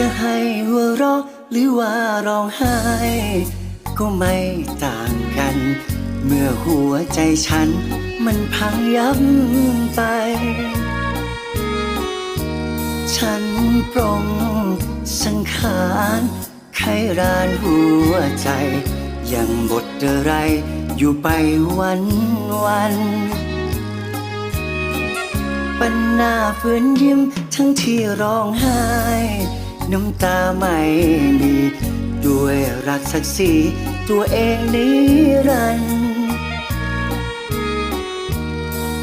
จะให้หัวเราะหรือว่าร้องไห้ ก็ไม่ต่างกัน เมื่อหัวใจฉัน มันพังยับไป ฉันปรงสังขารไขรานหัวใจ ยังบทอะไรอยู่ไปวันวันปัญหาฝืนยิ้มทั้งที่ร้องไห้ น้ำตาไม่มี ด้วยรักศักดิ์ศรีตัวเองนิรันดร์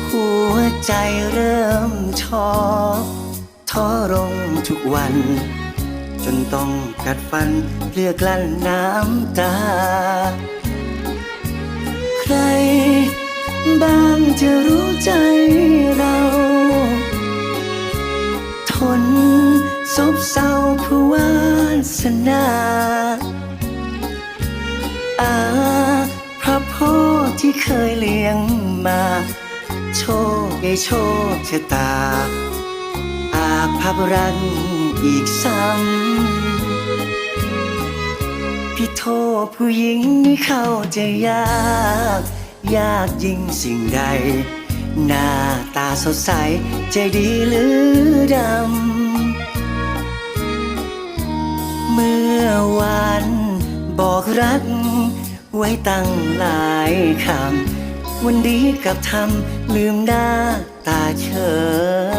หัวใจเริ่มท้อท้อลงทุกวัน จนต้องกัดฟันเลือกกลั้นน้ำตา ใครบ้างจะรู้ใจเรา ทน ซบเศร้าเพราะวาสนาอาพระพ่อที่เคยเลี้ยงมา โชคไอโชคชะตา อาภัพรันอีกซ้ำพี่โทษผู้หญิงนี่เข้าใจยาก ยากยิ่งสิ่งใด หน้าตาสดใสใจดีหรือดำ เมื่อวานบอกรัก ไว้ตั้งหลายคำ วันดีกับทำลืมหน้าตาเฉย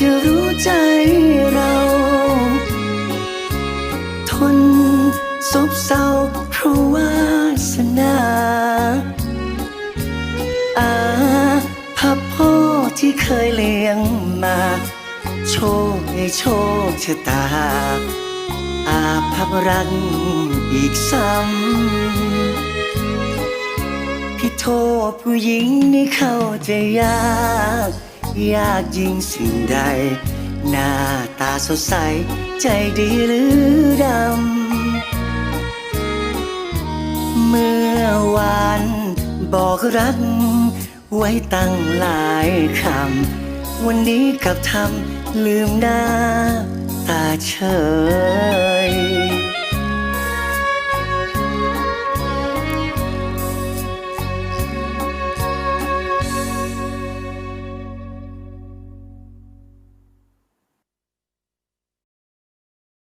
จะรู้ใจเรา ทนซบเศร้าเพราะวาสนาอาพับพ่อที่เคยเลี้ยงมา โชคให้โชคชะตา อาภัพรักอีกซ้ำพี่โทษผู้หญิงนี่เข้าใจยาก ยากยิ่งสิ่งใด หน้าตาสดใส ใจดีหรือดำ เมื่อวานบอกรัก ไว้ตั้งหลายคำ วันนี้กลับทำลืมหน้าตาเฉย